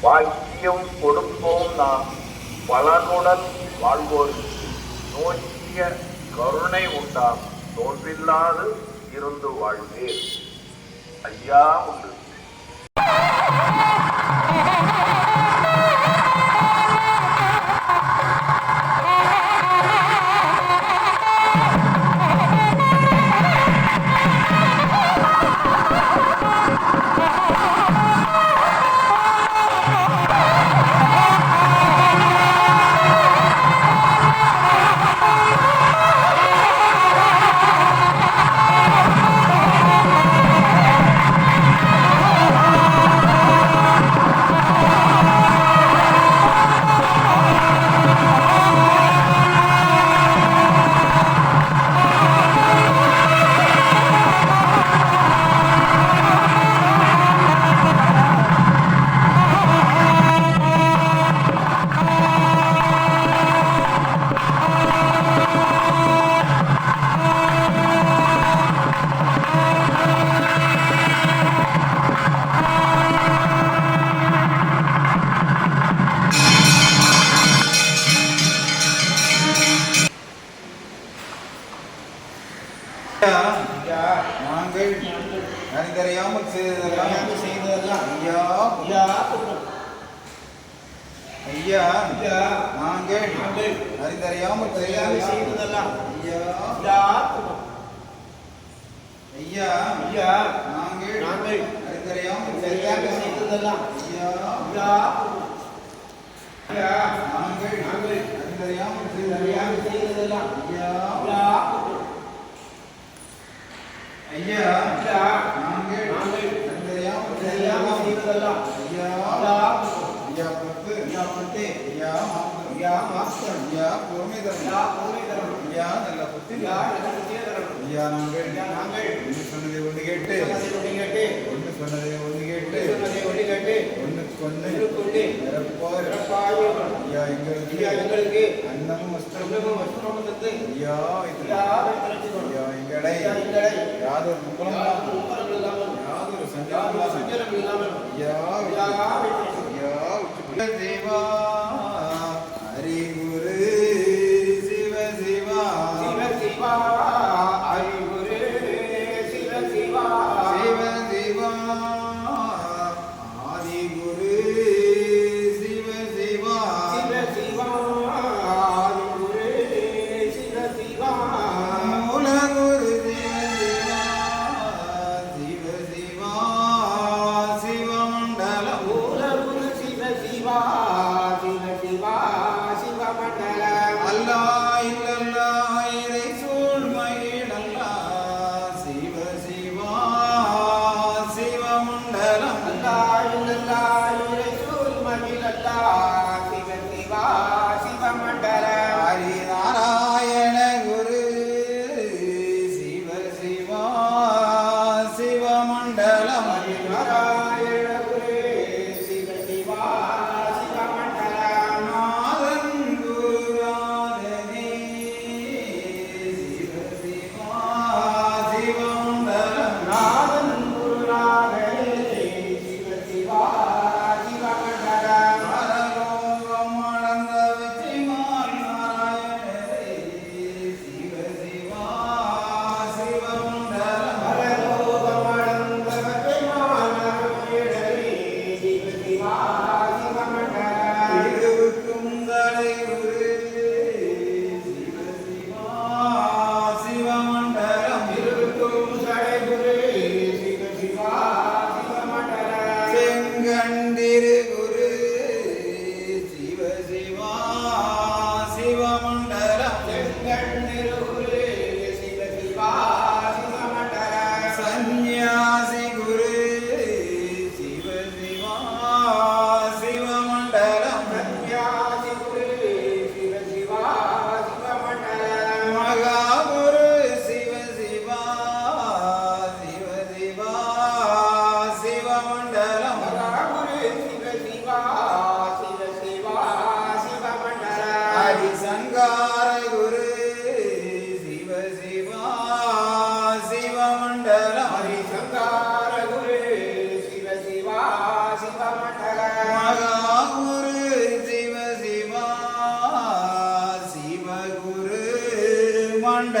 வாக்கியம் கொடுப்போம் நாம். பலனுடன் வாழ்வோருக்கு நோக்கிய கருணை உண்டாம். தோன்றில்லாது இருந்து வாழ்வேன். ஐயா உள்ளது நாங்கள் அறிந்தறியாமல் தெரியாமல் செய்ததெல்லாம். ஐயா. ஐயா. ஐயா. நாங்கள் நாங்கள் அறிந்தறியாமல் சரியாக செய்ததெல்லாம். ஐயா. ஐயா. ஐயா. ஐயா. ஐயா. ஐயா. ஐயா. சொன்னதை ஒன்று கேட்டு சொன்னதை ஒன்று கேட்டு ஒன்றுக்கு ஒன்று ஒன்றுக்கு நிரப்பாய் நிரப்பாய் ஐயா எங்களுக்கு ஐயா எங்களுக்கு அன்னமும் வஸ்திரமும் வஸ்திரமும் தந்து ஐயா ஐயா ஐயா எங்களை எங்களை யாதொரு முப்பலம் இல்லாமல் யாதொரு சஞ்சலம் இல்லாமல் ஐயா ஐயா ஐயா தேவா கொண்ட